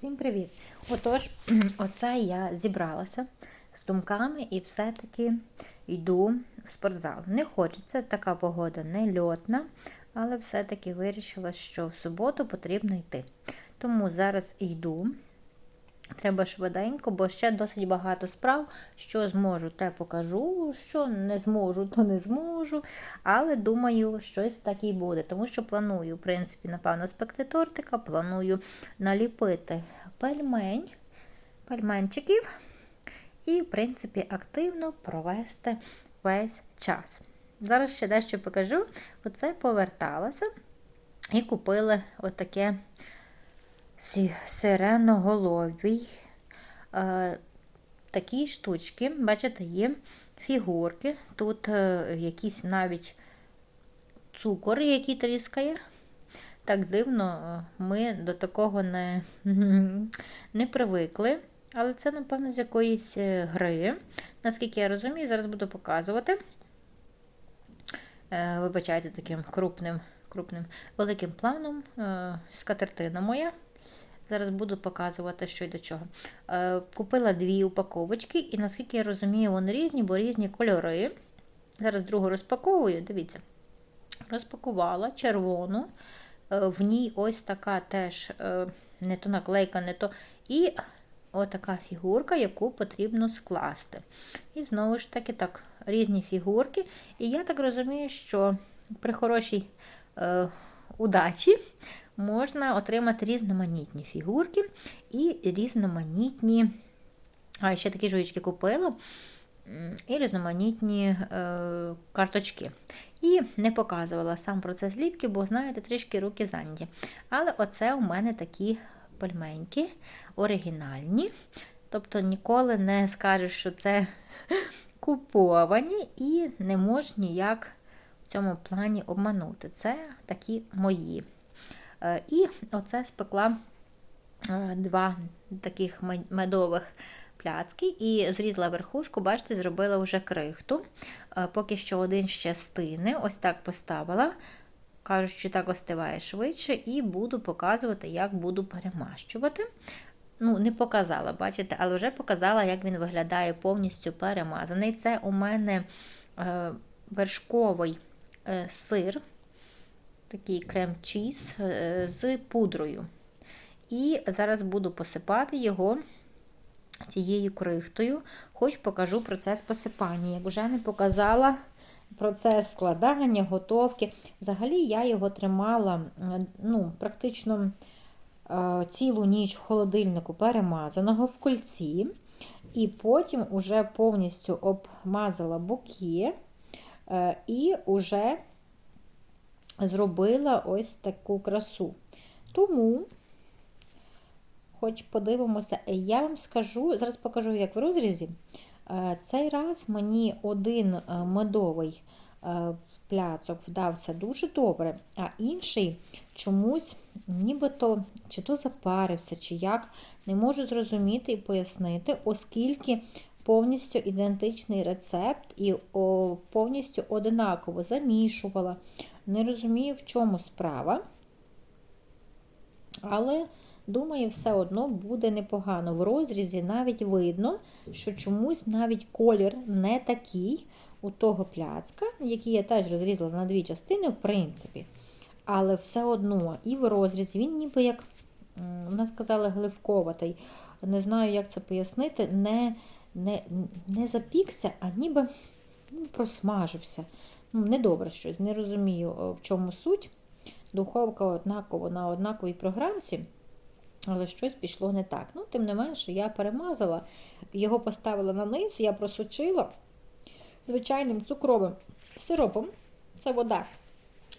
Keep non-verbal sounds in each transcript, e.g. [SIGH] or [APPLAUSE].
Всім привіт! Отож, [CLEARS THROAT] оце я зібралася з думками і все-таки йду в спортзал. Не хочеться, така погода не льотна, але все-таки вирішила, що в суботу потрібно йти. Тому зараз йду. Треба швиденько, бо ще досить багато справ. Що зможу, те покажу. Що не зможу, то не зможу. Але думаю, щось так і буде. Тому що планую, в принципі, напевно, спекти тортика, планую наліпити пельмень, пельменчиків і, в принципі, активно провести весь час. Зараз ще дещо покажу. Оце поверталася і купили отаке сиреноголовій. Е, такі штучки, бачите, є фігурки. Тут е, якийсь навіть цукор, який тріскає. Так дивно, ми до такого не, [LAUGHS] не привикли. Але це, напевно, з якоїсь е, гри. Наскільки я розумію, зараз буду показувати. Е, Вибачайте, таким крупним, крупним великим планом. Е, Скатертина моя. Зараз буду показувати, що й до чого. Е, Купила дві упаковочки, і наскільки я розумію, вони різні, бо різні кольори. Зараз другу розпаковую, дивіться. Розпакувала червону, е, в ній ось така теж е, не то наклейка, не то. І отака фігурка, яку потрібно скласти. І знову ж таки, так, різні фігурки. І я так розумію, що при хорошій е, удачі можна отримати різноманітні фігурки і різноманітні. А, ще такі жуйчки купила. І різноманітні е, карточки. І не показувала сам процес ліпки, бо, знаєте, трішки руки зайняті. Але оце у мене такі пельменьки оригінальні. Тобто ніколи не скажеш, що це [LAUGHS] куповані, і не можеш ніяк в цьому плані обманути. Це такі мої. Е, і оце спекла е, два таких медових пляцки і зрізала верхушку, бачите, зробила вже крихту. Е, поки що один ще стине, ось так поставила. Кажуть, що так остиває швидше, і буду показувати, як буду перемащувати. Ну, не показала, бачите, але вже показала, як він виглядає повністю перемазаний. Це у мене вершковий сир такий крем-чіз е, з пудрою. І зараз буду посипати його цією крихтою, хоч покажу процес посипання. Як вже не показала процес складання, готовки. Взагалі, я його тримала ну, практично е, цілу ніч в холодильнику перемазаного в кольці. І потім уже повністю обмазала буки е, і вже зробила ось таку красу. Тому, хоч подивимося, я вам скажу, зараз покажу, як в розрізі. Е, цей раз мені один е, медовий е, пляцок вдався дуже добре, а інший чомусь нібито чи то запарився, чи як, не можу зрозуміти і пояснити, оскільки повністю ідентичний рецепт і повністю одинаково замішувала. Не розумію, в чому справа. Але, думаю, все одно буде непогано. В розрізі навіть видно, що чомусь навіть колір не такий у того пляцка, який я теж розрізала на дві частини, в принципі. Але все одно і в розрізі він ніби як, вона сказала, гливковатий. Не знаю, як це пояснити, не не, не запікся, а ніби ну, просмажився. Ну, Недобре щось, не розумію, в чому суть. Духовка однаково на однаковій програмці, але щось пішло не так. Ну, Тим не менше, я перемазала, його поставила на низ, я просучила звичайним цукровим сиропом. Це вода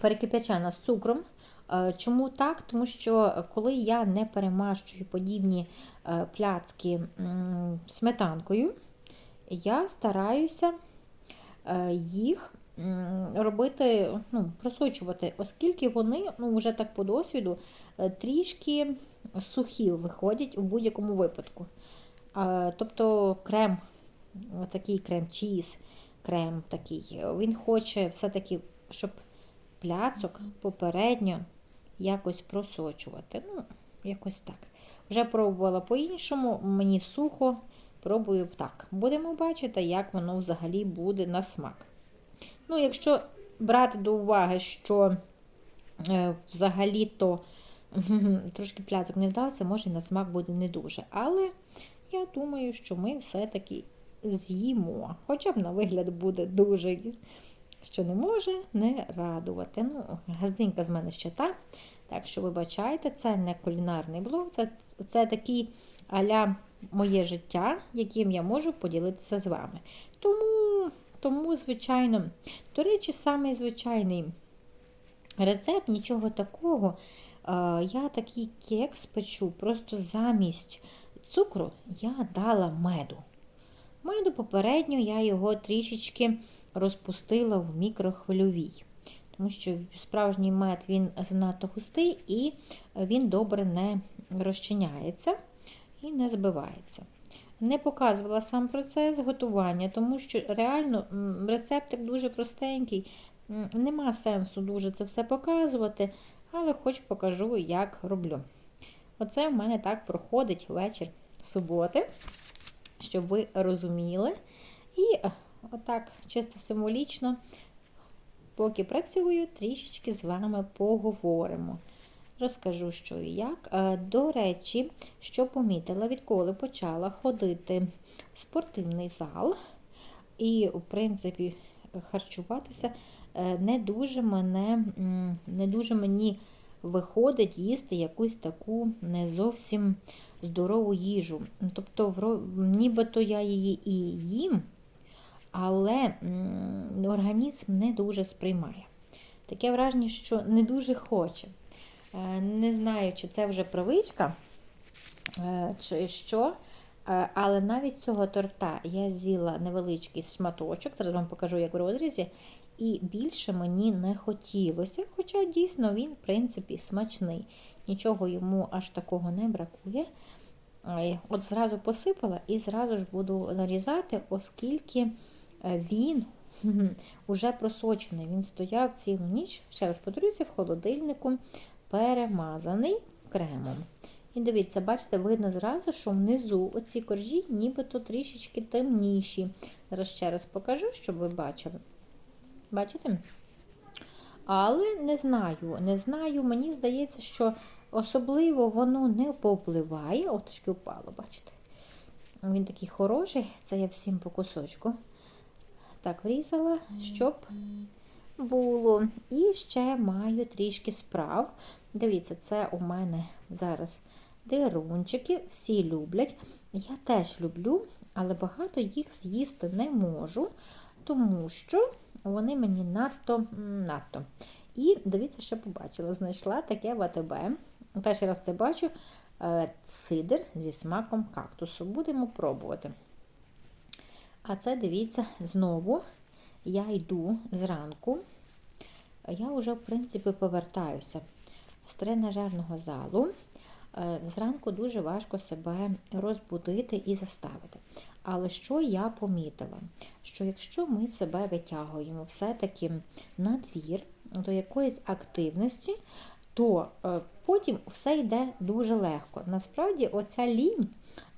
перекипячена з цукром. Е, чому так? Тому що коли я не перемащую подібні е, пляцки сметанкою, я стараюся е, їх робити, ну, просочувати, оскільки вони, ну, вже так по досвіду, трішки сухі виходять у будь-якому випадку. Тобто крем, такий крем-чіз, крем такий, він хоче все-таки, щоб пляцок попередньо якось просочувати. Ну, якось так. Вже пробувала по-іншому, мені сухо, пробую так. Будемо бачити, як воно взагалі буде на смак. Ну, якщо брати до уваги, що е, взагалі-то [LAUGHS] трошки пляцок не вдався, може і на смак буде не дуже. Але я думаю, що ми все-таки з'їмо. Хоча б на вигляд буде дуже, що не може не радувати. Ну, газдинька з мене ще та. Так що, вибачайте, це не кулінарний блог, це, це такий аля моє життя, яким я можу поділитися з вами. Тому, тому звичайно, до речі, самий звичайний рецепт, нічого такого. Я такий кекс печу, просто замість цукру я дала меду. Меду попередньо я його трішечки розпустила в мікрохвильовій. Тому що справжній мед він занадто густий і він добре не розчиняється і не збивається. Не показувала сам процес готування, тому що реально рецептик дуже простенький, нема сенсу дуже це все показувати, але хоч покажу, як роблю. Оце в мене так проходить вечір суботи, щоб ви розуміли. І отак, чисто символічно, поки працюю, трішечки з вами поговоримо. Розкажу, що і як. До речі, що помітила, відколи почала ходити в спортивний зал, і, в принципі, харчуватися е, не дуже мене, не дуже мені виходить їсти якусь таку не зовсім здорову їжу. Тобто, нібито я її і їм, але організм не дуже сприймає. Таке враження, що не дуже хоче. Е, не знаю, чи це вже привичка, е, чи що. Е, але навіть цього торта я з'їла невеличкий шматочок, зараз вам покажу, як в розрізі, і більше мені не хотілося. Хоча дійсно він, в принципі, смачний. Нічого йому аж такого не бракує. От зразу посипала і зразу ж буду нарізати, оскільки він [LAUGHS] вже просочений. Він стояв цілу ніч, ще раз повторюся, в холодильнику перемазаний кремом. І дивіться, бачите, видно зразу, що внизу оці коржі нібито трішечки темніші. Зараз ще раз покажу, щоб ви бачили. Бачите? Але не знаю, не знаю, мені здається, що особливо воно не попливає. От трошки впало, бачите? Він такий хороший, це я всім по кусочку. Так, врізала, щоб було. І ще маю трішки справ. Дивіться, це у мене зараз дирунчики, всі люблять. Я теж люблю, але багато їх з'їсти не можу, тому що вони мені надто надто. І дивіться, що побачила. Знайшла таке в АТБ. Перший раз це бачу е, сидр зі смаком кактусу. Будемо пробувати. А це, дивіться, знову я йду зранку. Я вже, в принципі, повертаюся з тренажерного залу. Е, зранку дуже важко себе розбудити і заставити. Але що я помітила? Що якщо ми себе витягуємо все-таки на двір до якоїсь активності, то е, потім все йде дуже легко. Насправді, оця лінь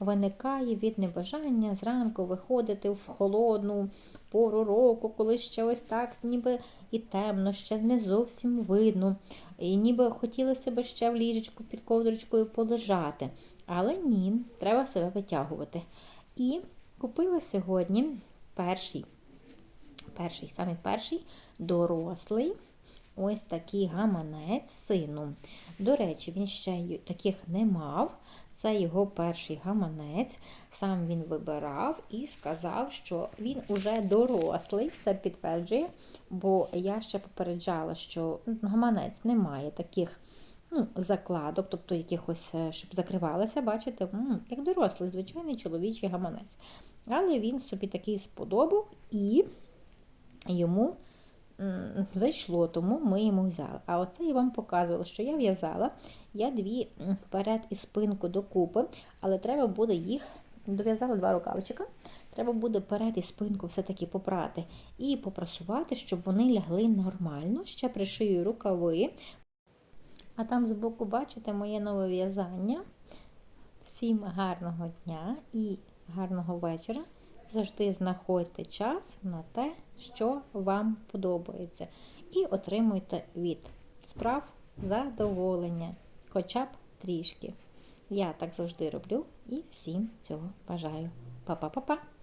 виникає від небажання зранку виходити в холодну пору року, коли ще ось так, ніби і темно, ще не зовсім видно. І ніби хотілося б ще в ліжечку під ковдрочкою полежати. Але ні, треба себе витягувати. І купила сьогодні перший, перший, саме перший дорослий ось такий гаманець сину. До речі, він ще таких не мав. Це його перший гаманець. Сам він вибирав і сказав, що він уже дорослий. Це підтверджує, бо я ще попереджала, що гаманець не має таких ну, закладок, тобто якихось, е, щоб закривалося, бачите, як дорослий, звичайний чоловічий гаманець. Але він собі такий сподобав і йому зайшло, тому ми йому взяли. А оце я вам показувала, що я в'язала. Я дві перед і спинку докупи, але треба буде їх, дов'язала два рукавчика. Треба буде перед і спинку все-таки попрати і попрасувати, щоб вони лягли нормально. Ще пришию рукави. А там збоку бачите моє нове в'язання. Всім гарного дня і гарного вечора. Завжди знаходьте час на те, що вам подобається. І отримуйте від справ задоволення, хоча б трішки. Я так завжди роблю і всім цього бажаю. Па-па-па-па!